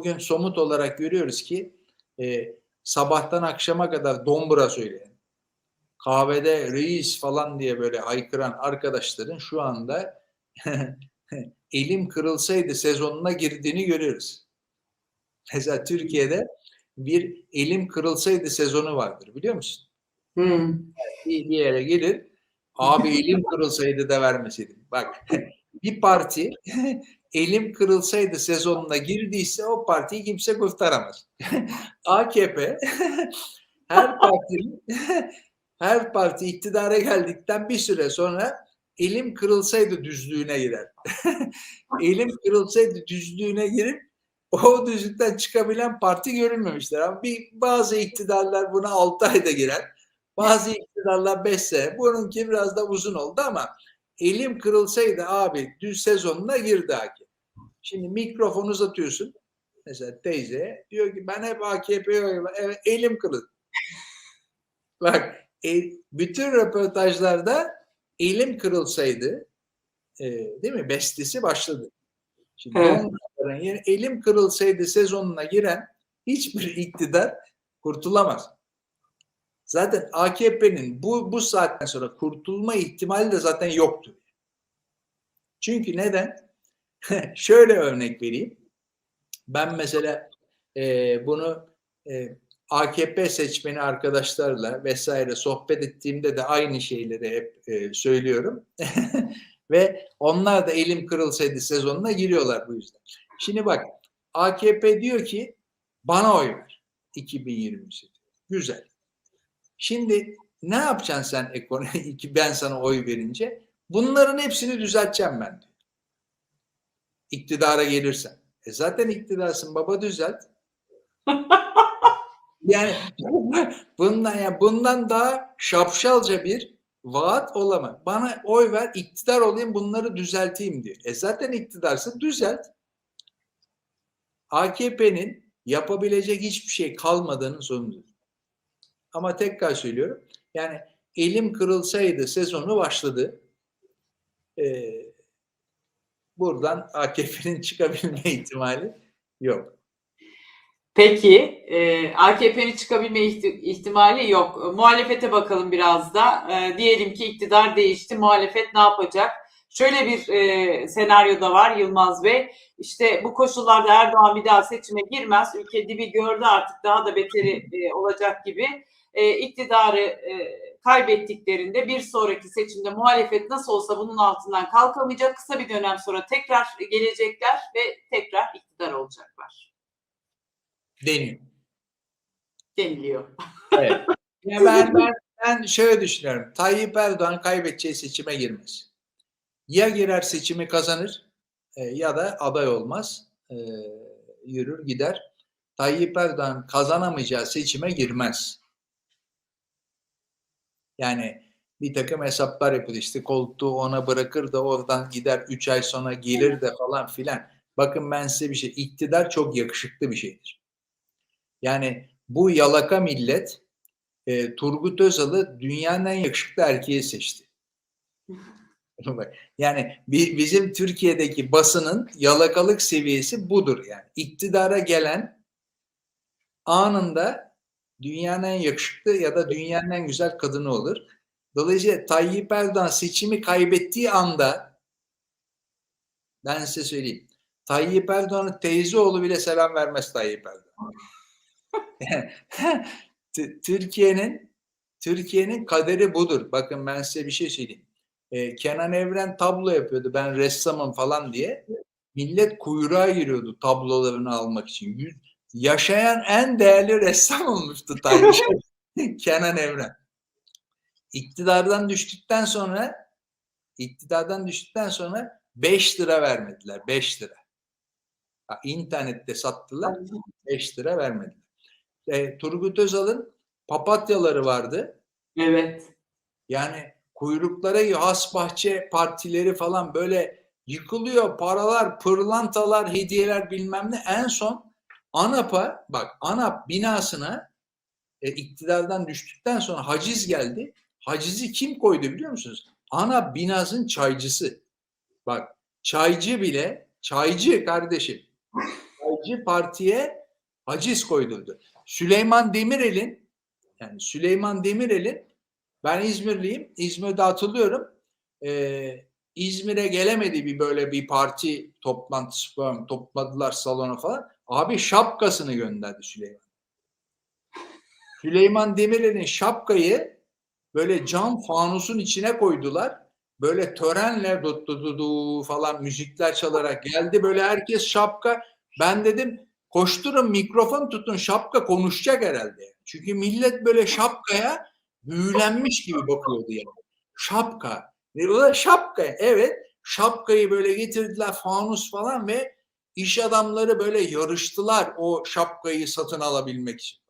Bugün somut olarak görüyoruz ki e, sabahtan akşama kadar dombura söyleyen, kahvede reis falan diye böyle haykıran arkadaşların şu anda elim kırılsaydı sezonuna girdiğini görüyoruz. Mesela Türkiye'de bir elim kırılsaydı sezonu vardır biliyor musun? Hmm. Bir yere gelir abi elim kırılsaydı da vermeseydim. Bak bir parti elim kırılsaydı sezonuna girdiyse o partiyi kimse kurtaramaz. AKP her partinin her parti iktidara geldikten bir süre sonra elim kırılsaydı düzlüğüne girer. elim kırılsaydı düzlüğüne girip o düzlükten çıkabilen parti görülmemiştir. Ama bir, bazı iktidarlar buna 6 ayda girer. Bazı iktidarlar 5 sene. Bununki biraz da uzun oldu ama elim kırılsaydı abi düz sezonuna girdi hakim. Şimdi mikrofon uzatıyorsun. Mesela teyze diyor ki ben hep AKP'ye evet, elim kırıldı. Bak e, bütün röportajlarda elim kırılsaydı e, değil mi? Bestesi başladı. Şimdi Evet. onların yeri elim kırılsaydı sezonuna giren hiçbir iktidar kurtulamaz. Zaten AKP'nin bu bu saatten sonra kurtulma ihtimali de zaten yoktur. Çünkü neden? Şöyle örnek vereyim. Ben mesela e, bunu e, AKP seçmeni arkadaşlarla vesaire sohbet ettiğimde de aynı şeyleri hep e, söylüyorum. Ve onlar da elim kırılsaydı sezonuna giriyorlar bu yüzden. Şimdi bak AKP diyor ki bana oy ver 2023'te. Güzel. Şimdi ne yapacaksın sen ekonomi ben sana oy verince? Bunların hepsini düzelteceğim ben diyor. İktidara gelirsen. E zaten iktidarsın baba düzelt. yani bundan ya bundan daha şapşalca bir vaat olamaz. Bana oy ver, iktidar olayım, bunları düzelteyim diyor. E zaten iktidarsın, düzelt. AKP'nin yapabilecek hiçbir şey kalmadığının sonucudur. Ama tekrar söylüyorum. Yani elim kırılsaydı sezonu başladı. Ee, buradan AKP'nin çıkabilme ihtimali yok. Peki e, AKP'nin çıkabilme ihti- ihtimali yok. Muhalefete bakalım biraz da. E, diyelim ki iktidar değişti. Muhalefet ne yapacak? Şöyle bir e, senaryo da var Yılmaz Bey. İşte bu koşullarda Erdoğan bir daha seçime girmez. Ülke dibi gördü artık daha da beteri e, olacak gibi. E, iktidarı e, kaybettiklerinde bir sonraki seçimde muhalefet nasıl olsa bunun altından kalkamayacak. Kısa bir dönem sonra tekrar gelecekler ve tekrar iktidar olacaklar Deniyor. deniliyor. Evet. Ya ben, ben, ben şöyle düşünüyorum. Tayyip Erdoğan kaybedeceği seçime girmez. Ya girer seçimi kazanır e, ya da aday olmaz. E, yürür gider. Tayyip Erdoğan kazanamayacağı seçime girmez. Yani bir takım hesaplar yapıyor. İşte koltuğu ona bırakır da oradan gider 3 ay sonra gelir de falan filan. Bakın ben size bir şey. İktidar çok yakışıklı bir şeydir. Yani bu yalaka millet e, Turgut Özal'ı dünyanın en yakışıklı erkeği seçti. Yani bi- bizim Türkiye'deki basının yalakalık seviyesi budur yani. İktidara gelen anında dünyanın en yakışıklı ya da dünyanın en güzel kadını olur. Dolayısıyla Tayyip Erdoğan seçimi kaybettiği anda ben size söyleyeyim. Tayyip Erdoğan'ın teyze oğlu bile selam vermez Tayyip Erdoğan. Türkiye'nin Türkiye'nin kaderi budur. Bakın ben size bir şey söyleyeyim. Ee, Kenan Evren tablo yapıyordu. Ben ressamım falan diye. Millet kuyruğa giriyordu tablolarını almak için. Yüz- Yaşayan en değerli ressam olmuştu Tayyip Kenan Evren. İktidardan düştükten sonra iktidardan düştükten sonra 5 lira vermediler. 5 lira. Ha, internette sattılar. 5 lira vermediler. E, Turgut Özal'ın papatyaları vardı. Evet. Yani kuyruklara has bahçe partileri falan böyle yıkılıyor. Paralar, pırlantalar, hediyeler bilmem ne. En son ANAP'a bak ANAP binasına e, iktidardan düştükten sonra haciz geldi. Hacizi kim koydu biliyor musunuz? ANAP binasının çaycısı. Bak çaycı bile çaycı kardeşim. Çaycı partiye haciz koydurdu. Süleyman Demirel'in yani Süleyman Demirel'in ben İzmirliyim. İzmir'de hatırlıyorum. Ee, İzmir'e gelemedi bir böyle bir parti toplantısı falan topladılar salona falan. Abi şapkasını gönderdi Süleyman. Süleyman Demirel'in şapkayı böyle cam fanusun içine koydular. Böyle törenle du, du, du, du falan müzikler çalarak geldi. Böyle herkes şapka. Ben dedim koşturun mikrofon tutun şapka konuşacak herhalde. Çünkü millet böyle şapkaya büyülenmiş gibi bakıyordu yani. Şapka. Ne o da şapka. Evet. Şapkayı böyle getirdiler fanus falan ve iş adamları böyle yarıştılar o şapkayı satın alabilmek için.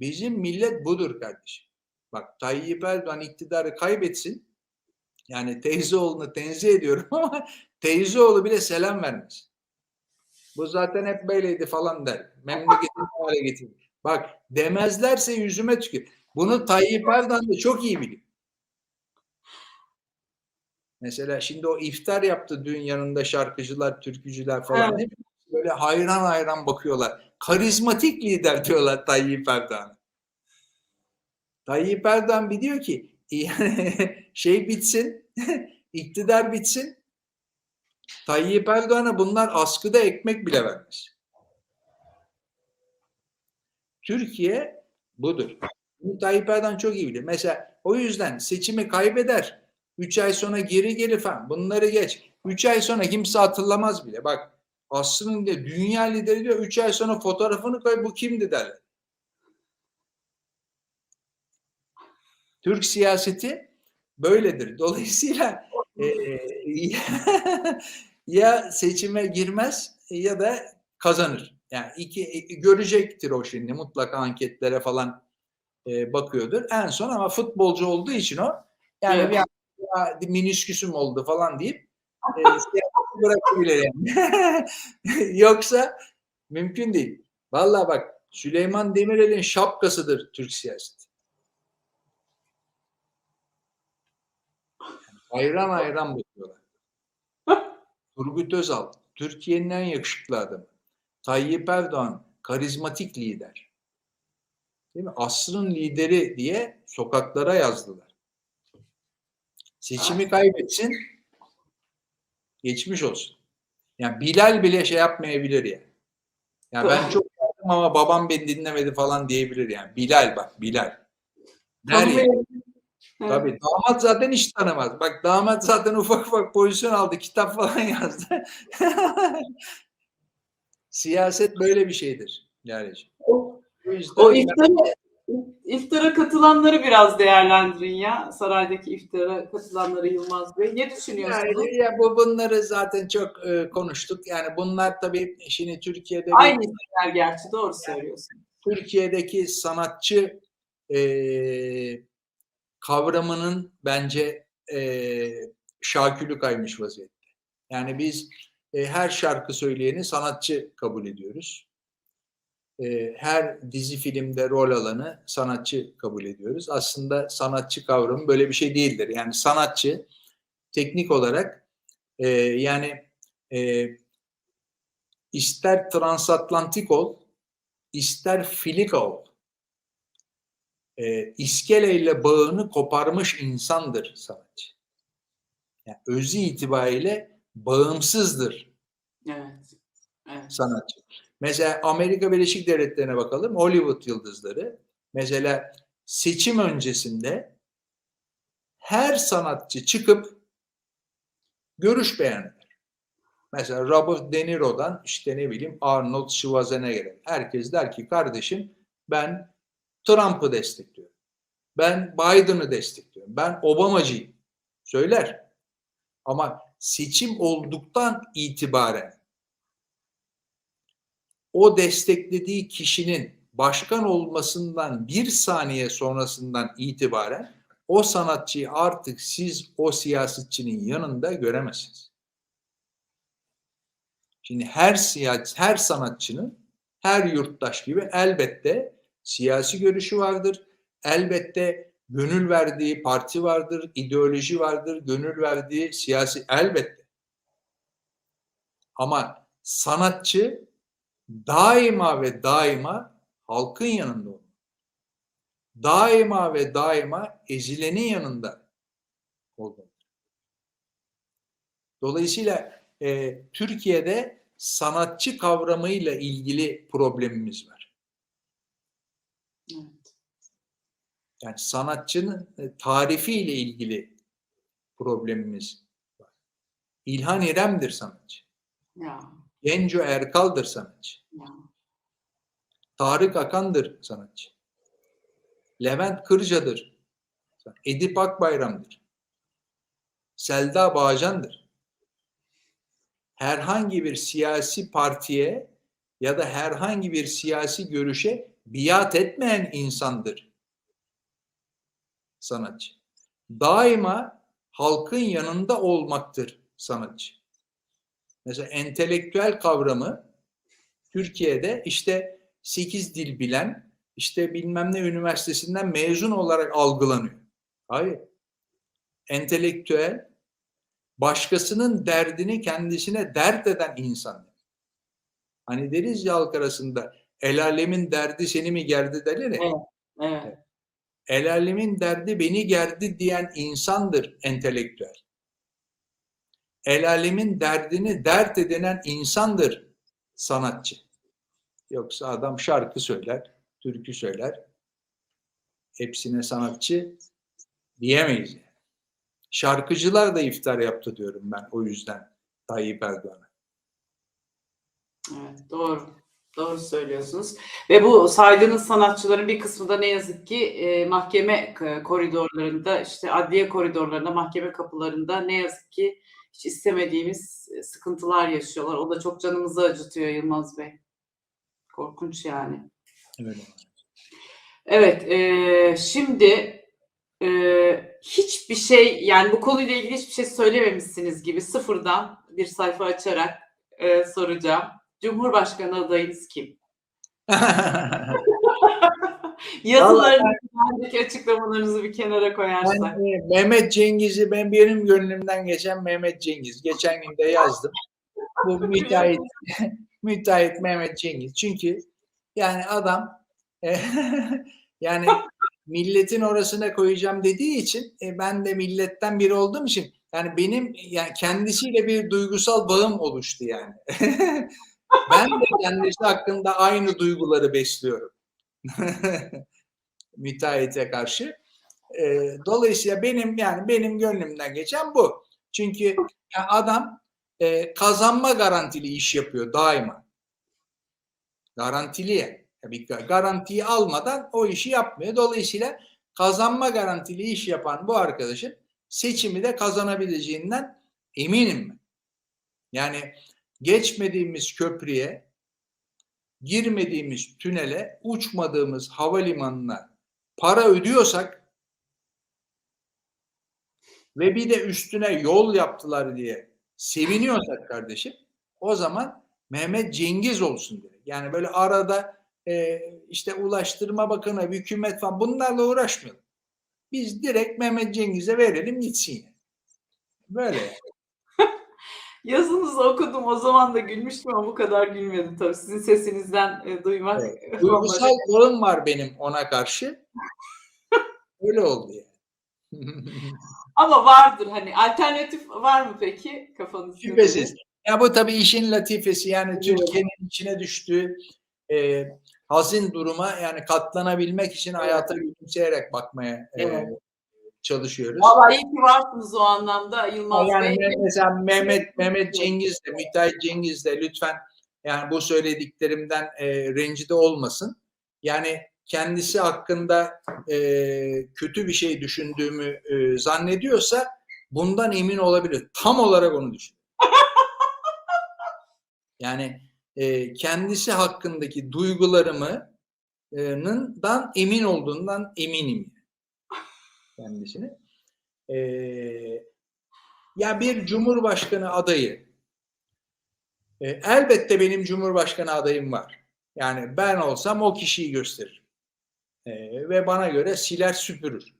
Bizim millet budur kardeşim. Bak Tayyip Erdoğan iktidarı kaybetsin. Yani teyzeoğlunu tenzih ediyorum ama teyzeoğlu bile selam vermez. Bu zaten hep böyleydi falan der. Memleketini hale getirdi. Bak demezlerse yüzüme tükür. Bunu Tayyip Erdoğan da çok iyi biliyor. Mesela şimdi o iftar yaptı dün yanında şarkıcılar, türkücüler falan. Evet. Böyle hayran hayran bakıyorlar. Karizmatik lider diyorlar Tayyip Erdoğan. Tayyip Erdoğan biliyor ki yani şey bitsin, iktidar bitsin. Tayyip Erdoğan'a bunlar askıda ekmek bile vermez. Türkiye budur. Bunu Tayyip Erdoğan çok iyi bilir. Mesela o yüzden seçimi kaybeder. 3 ay sonra geri gelir falan. Bunları geç. 3 ay sonra kimse hatırlamaz bile. Bak aslında dünya lideri diyor 3 ay sonra fotoğrafını koy bu kimdi derler. Türk siyaseti böyledir. Dolayısıyla e, ya seçime girmez ya da kazanır. Yani iki görecektir o şimdi mutlaka anketlere falan e, bakıyordur. En son ama futbolcu olduğu için o yani Evet. bir ya, minisküsüm oldu falan deyip e, bırakabilir yani. Yoksa mümkün değil. Vallahi bak Süleyman Demirel'in şapkasıdır Türk siyaseti. Hayran hayran bakıyorlar. Turgut Özal, Türkiye'nin en yakışıklı adamı. Tayyip Erdoğan, karizmatik lider. Değil mi? Asrın lideri diye sokaklara yazdılar. Seçimi kaybetsin, geçmiş olsun. Yani Bilal bile şey yapmayabilir ya. Yani ben çok yaptım ama babam beni dinlemedi falan diyebilir yani. Bilal bak, Bilal. Der ya. Evet. Tabii damat zaten hiç tanımaz. Bak damat zaten ufak ufak pozisyon aldı, kitap falan yazdı. Siyaset böyle bir şeydir Lale'ciğim. O, iftara, iftara katılanları biraz değerlendirin ya. Saraydaki iftara katılanları Yılmaz Bey. Ne düşünüyorsunuz? yani, ya bu bunları zaten çok e, konuştuk. Yani bunlar tabii şimdi Türkiye'de Aynı şeyler gerçi doğru söylüyorsun. Türkiye'deki sanatçı e, kavramının bence e, şakülü kaymış vaziyette. Yani biz e, her şarkı söyleyeni sanatçı kabul ediyoruz. E, her dizi filmde rol alanı sanatçı kabul ediyoruz. Aslında sanatçı kavramı böyle bir şey değildir. Yani sanatçı teknik olarak e, yani e, ister transatlantik ol, ister filika ol. E, iskeleyle bağını koparmış insandır sanatçı. Yani özü itibariyle bağımsızdır Evet. Evet. sanatçı. Mesela Amerika Birleşik Devletleri'ne bakalım. Hollywood yıldızları. Mesela seçim öncesinde her sanatçı çıkıp görüş beyan eder. Mesela Robert De Niro'dan işte ne bileyim Arnold Schwarzenegger'e. Herkes der ki kardeşim ben Trump'ı destekliyorum. Ben Biden'ı destekliyorum. Ben Obamacıyım. Söyler. Ama seçim olduktan itibaren o desteklediği kişinin başkan olmasından bir saniye sonrasından itibaren o sanatçıyı artık siz o siyasetçinin yanında göremezsiniz. Şimdi her siyaset, her sanatçının her yurttaş gibi elbette siyasi görüşü vardır. Elbette gönül verdiği parti vardır, ideoloji vardır, gönül verdiği siyasi elbette. Ama sanatçı daima ve daima halkın yanında olmalı. Daima ve daima ezilenin yanında olmalı. Dolayısıyla e, Türkiye'de sanatçı kavramıyla ilgili problemimiz var. Evet. Yani sanatçının e, tarifiyle ilgili problemimiz var. İlhan İrem'dir sanatçı. Ya, Genco Erkal'dır sanatçı. Tarık Akan'dır sanatçı. Levent Kırca'dır. Edip Akbayram'dır. Selda Bağcan'dır. Herhangi bir siyasi partiye ya da herhangi bir siyasi görüşe biat etmeyen insandır sanatçı. Daima halkın yanında olmaktır sanatçı. Mesela entelektüel kavramı Türkiye'de işte 8 dil bilen, işte bilmem ne üniversitesinden mezun olarak algılanıyor. Hayır. Entelektüel, başkasının derdini kendisine dert eden insan. Hani deriz ya halk arasında, el alemin derdi seni mi gerdi derler ya. Evet. Evet. El alemin derdi beni gerdi diyen insandır entelektüel. El alemin derdini dert edinen insandır sanatçı. Yoksa adam şarkı söyler, türkü söyler. Hepsine sanatçı diyemeyiz. Şarkıcılar da iftar yaptı diyorum ben o yüzden Tayyip Erdoğan'a. Evet, doğru. Doğru söylüyorsunuz. Ve bu saydığınız sanatçıların bir kısmı da ne yazık ki e, mahkeme k- koridorlarında, işte adliye koridorlarında, mahkeme kapılarında ne yazık ki hiç istemediğimiz e, sıkıntılar yaşıyorlar. O da çok canımızı acıtıyor Yılmaz Bey. Korkunç yani. Öyle. Evet, e, şimdi e, hiçbir şey yani bu konuyla ilgili hiçbir şey söylememişsiniz gibi sıfırdan bir sayfa açarak e, soracağım. Cumhurbaşkanı adayınız kim? Yazılarınızı, açıklamalarınızı bir kenara koyarsak. Ben, e, Mehmet Cengiz'i ben benim gönlümden geçen Mehmet Cengiz. Geçen gün de yazdım. Bu müteahhit, müteahhit Mehmet Cengiz. Çünkü yani adam e, yani milletin orasına koyacağım dediği için e, ben de milletten biri olduğum için yani benim yani kendisiyle bir duygusal bağım oluştu yani. ben de kendisi hakkında aynı duyguları besliyorum. Müteahhite karşı. E, dolayısıyla benim yani benim gönlümden geçen bu. Çünkü yani adam e, kazanma garantili iş yapıyor daima. Garantili. Bir garantiyi almadan o işi yapmıyor. Dolayısıyla kazanma garantili iş yapan bu arkadaşın seçimi de kazanabileceğinden eminim. Yani geçmediğimiz köprüye, girmediğimiz tünele, uçmadığımız havalimanına para ödüyorsak ve bir de üstüne yol yaptılar diye seviniyorsak kardeşim o zaman Mehmet Cengiz olsun diye. Yani böyle arada e, işte Ulaştırma Bakanı, hükümet falan bunlarla uğraşmayalım. Biz direkt Mehmet Cengiz'e verelim gitsin. Böyle. Yazınızı okudum o zaman da gülmüştüm ama bu kadar gülmedim tabii. Sizin sesinizden e, duymak. Evet. Duygusal bağım var benim ona karşı. Öyle oldu yani. Ama vardır hani alternatif var mı peki kafanızda? Şüphesiz. Ya bu tabii işin latifesi yani Türkiye'nin içine düştüğü e, hazin duruma yani katlanabilmek için hayata gülümseyerek bakmaya Evet. e, çalışıyoruz. Vallahi iyi ki varsınız o anlamda Yılmaz Yani Bey. mesela Mehmet Mehmet Cengiz de Müteahhit Cengiz de lütfen yani bu söylediklerimden e, rencide olmasın. Yani kendisi hakkında e, kötü bir şey düşündüğümü e, zannediyorsa bundan emin olabilir. Tam olarak onu düşün. Yani e, kendisi hakkındaki duygularımdan emin olduğundan eminim kendisini. E, ya bir cumhurbaşkanı adayı e, elbette benim cumhurbaşkanı adayım var. Yani ben olsam o kişiyi gösteririm. E, ve bana göre siler süpürür.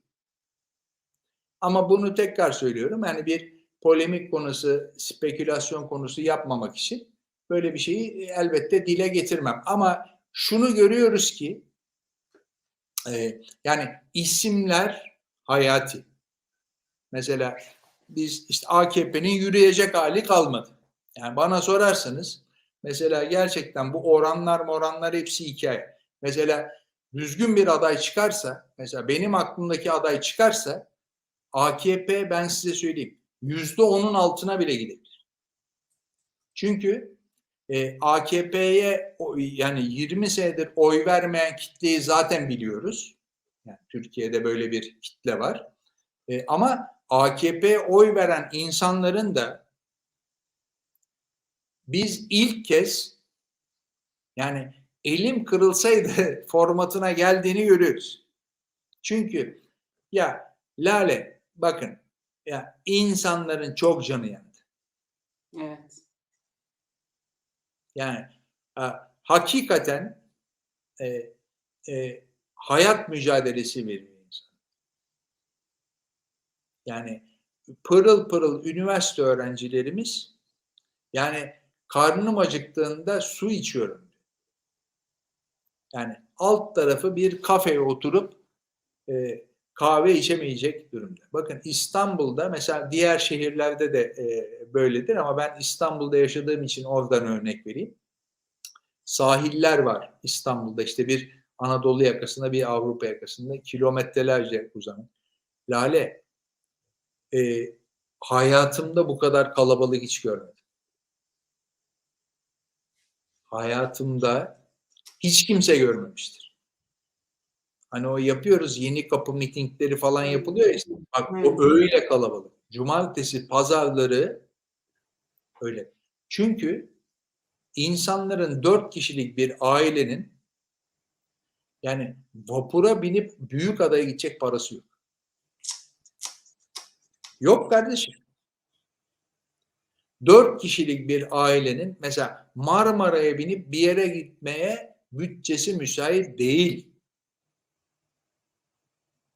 Ama bunu tekrar söylüyorum. Yani bir polemik konusu, spekülasyon konusu yapmamak için böyle bir şeyi elbette dile getirmem. Ama şunu görüyoruz ki e, yani isimler hayati. Mesela biz işte AKP'nin yürüyecek hali kalmadı. Yani bana sorarsanız mesela gerçekten bu oranlar oranlar hepsi hikaye. Mesela düzgün bir aday çıkarsa, mesela benim aklımdaki aday çıkarsa AKP ben size söyleyeyim yüzde onun altına bile gidebilir. Çünkü e, AKP'ye yani 20 senedir oy vermeyen kitleyi zaten biliyoruz. Yani Türkiye'de böyle bir kitle var. E, ama AKP oy veren insanların da biz ilk kez yani elim kırılsaydı formatına geldiğini görüyoruz. Çünkü ya Lale bakın ya insanların çok canı yandı. Evet. Yani e, hakikaten e, e, hayat mücadelesi veriyor insan. Yani pırıl pırıl üniversite öğrencilerimiz yani karnım acıktığında su içiyorum. Yani alt tarafı bir kafeye oturup e, kahve içemeyecek durumda. Bakın İstanbul'da mesela diğer şehirlerde de e, böyledir ama ben İstanbul'da yaşadığım için oradan örnek vereyim. Sahiller var İstanbul'da işte bir Anadolu yakasında bir Avrupa yakasında kilometrelerce uzanan. Lale e, hayatımda bu kadar kalabalık hiç görmedim. Hayatımda hiç kimse görmemiştir. Hani o yapıyoruz yeni kapı mitingleri falan yapılıyor ya işte. Bak o öyle kalabalık. Cumartesi, pazarları öyle. Çünkü insanların dört kişilik bir ailenin yani vapura binip büyük adaya gidecek parası yok. Yok kardeşim. Dört kişilik bir ailenin mesela Marmara'ya binip bir yere gitmeye bütçesi müsait değil.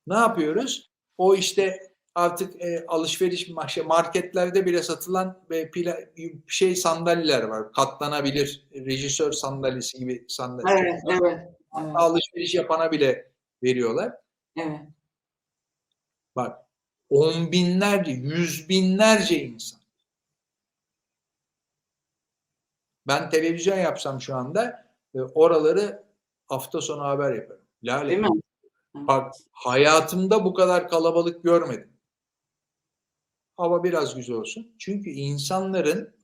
Ne yapıyoruz? O işte artık e, alışveriş marketlerde bile satılan ve pila, şey sandalyeler var. Katlanabilir rejisör sandalyesi gibi sandalye. Evet, evet, evet. Alışveriş yapana bile veriyorlar. Evet. Bak on binlerce, yüz binlerce insan. Ben televizyon yapsam şu anda e, oraları hafta sonu haber yaparım. Lale. Değil mi? Bak hayatımda bu kadar kalabalık görmedim. Hava biraz güzel olsun. Çünkü insanların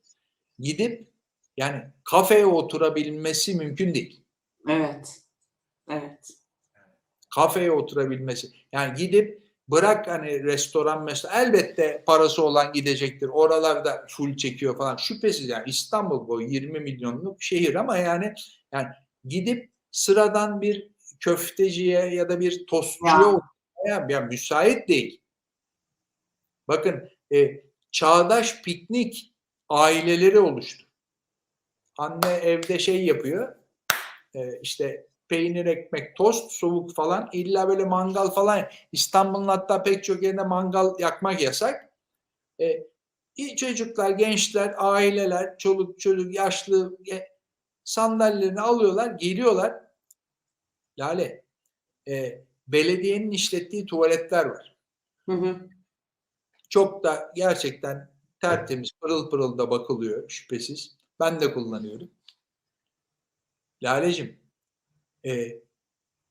gidip yani kafeye oturabilmesi mümkün değil. Evet. Evet. Kafeye oturabilmesi. Yani gidip bırak hani restoran mesela elbette parası olan gidecektir. Oralarda full çekiyor falan. Şüphesiz yani İstanbul bu 20 milyonluk şehir ama yani yani gidip sıradan bir köfteciye ya da bir tostçuya ya. ya müsait değil. Bakın e, çağdaş piknik aileleri oluştu. Anne evde şey yapıyor. E, işte peynir, ekmek, tost, soğuk falan. İlla böyle mangal falan. İstanbul'un hatta pek çok yerinde mangal yakmak yasak. E, çocuklar, gençler, aileler, çoluk çocuk, yaşlı sandalyelerini alıyorlar, geliyorlar. Lale, e, belediyenin işlettiği tuvaletler var. Hı hı. Çok da gerçekten tertemiz, pırıl pırıl da bakılıyor şüphesiz. Ben de kullanıyorum. Lalecim, e,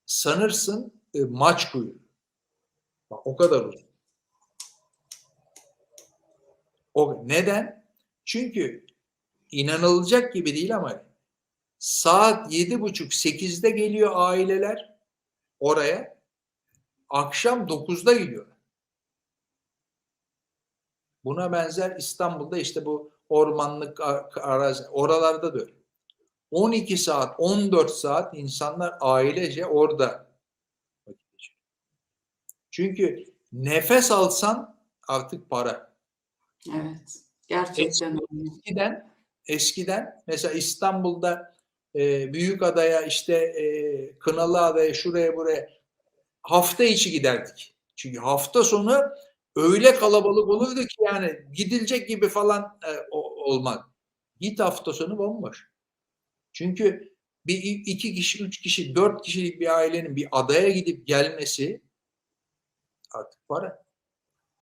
sanırsın e, maç kuyruğu. O kadar uzun. O, neden? Çünkü inanılacak gibi değil ama saat yedi buçuk sekizde geliyor aileler oraya. Akşam dokuzda gidiyor. Buna benzer İstanbul'da işte bu ormanlık arazi oralarda da öyle. 12 saat, 14 saat insanlar ailece orada Çünkü nefes alsan artık para. Evet. Gerçekten eskiden eskiden mesela İstanbul'da e, Büyükada'ya işte e, Kınalıada'ya şuraya buraya hafta içi giderdik. Çünkü hafta sonu öyle kalabalık olurdu ki yani gidilecek gibi falan e, olmaz. Git hafta sonu bomboş. Çünkü bir iki kişi, üç kişi, dört kişilik bir ailenin bir adaya gidip gelmesi artık para.